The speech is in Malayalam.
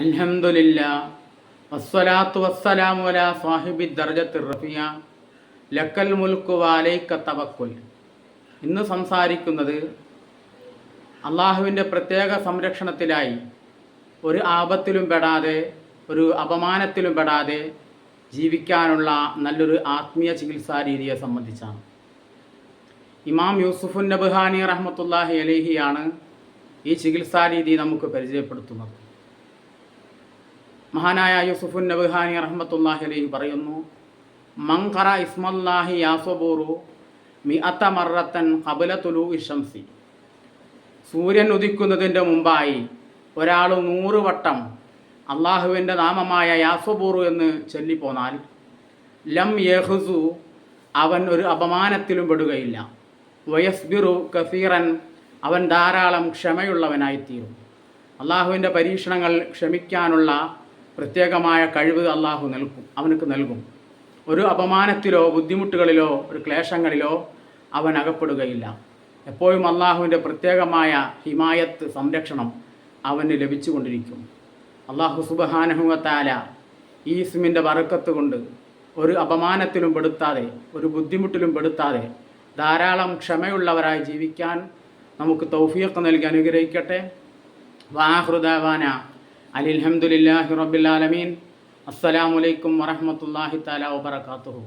അൽഹംദുലില്ല വസ്സലാത്തു വസ്സലാമു അലാ സാഹിബി ദർജത്ത് റഫിയ ലക്കൽ മുൽക്കു വാലൈക്ക തവക്കുൽ. ഇന്ന് സംസാരിക്കുന്നത് അള്ളാഹുവിന്റെ പ്രത്യേക സംരക്ഷണത്തിലായി ഒരു ആപത്തിലും പെടാതെ ഒരു അപമാനത്തിലും പെടാതെ ജീവിക്കാനുള്ള നല്ലൊരു ആത്മീയ ചികിത്സാ രീതിയെ സംബന്ധിച്ചാണ്. ഇമാം യൂസുഫുൻ നബ്ഹാനി റഹ്മത്തുല്ലാഹി അലേഹിയാണ് ഈ ചികിത്സാ രീതി നമുക്ക് പരിചയപ്പെടുത്തുന്നത്. മഹാനായ യൂസുഫുൻ നബ്ഹാനി റഹ്മത്തുല്ലാഹി അലൈഹി പറയുന്നു മങ്കറ ഇസ്മല്ലാഹി യാസബൂറു മി അത്ത മറത്തൻ കബല തുലു ഇഷംസി സൂര്യൻ ഉദിക്കുന്നതിന്റെ മുമ്പായി ഒരാൾ നൂറ് വട്ടം അള്ളാഹുവിന്റെ നാമമായ യാസബൂറു എന്ന് ചൊല്ലിപ്പോന്നാൽ ലം യഹുസു അവൻ ഒരു അപമാനത്തിലും പെടുകയില്ല. വയസ്ബിറു കസീറൻ അവൻ ധാരാളം ക്ഷമയുള്ളവനായിത്തീരും. അള്ളാഹുവിന്റെ പരീക്ഷണങ്ങൾ ക്ഷമിക്കാനുള്ള പ്രത്യേകമായ കഴിവ് അള്ളാഹു നൽകും അവനക്ക് നൽകും. ഒരു അപമാനത്തിലോ ബുദ്ധിമുട്ടുകളിലോ ഒരു ക്ലേശങ്ങളിലോ അവൻ അകപ്പെടുകയില്ല. എപ്പോഴും അള്ളാഹുവിന്റെ പ്രത്യേകമായ ഹിമായത്ത് സംരക്ഷണം അവന് ലഭിച്ചുകൊണ്ടിരിക്കും. അള്ളാഹു സുബഹാനഹുവത്താല ഈ ഇസ്മിന്റെ വറുക്കത്ത് കൊണ്ട് ഒരു അപമാനത്തിലും പെടുത്താതെ ഒരു ബുദ്ധിമുട്ടിലും പെടുത്താതെ ധാരാളം ക്ഷമയുള്ളവരായി ജീവിക്കാൻ നമുക്ക് തൗഫീഖ് നൽകി അനുഗ്രഹിക്കട്ടെ. വാഹൃദാന അലിൽഹമുല്ലാഹി റബ്ബിൽ ആലമീൻ. അസ്സലാമലൈക്കും വറഹമത്തല്ലാഹി താല വബർക്കാത്തുഹു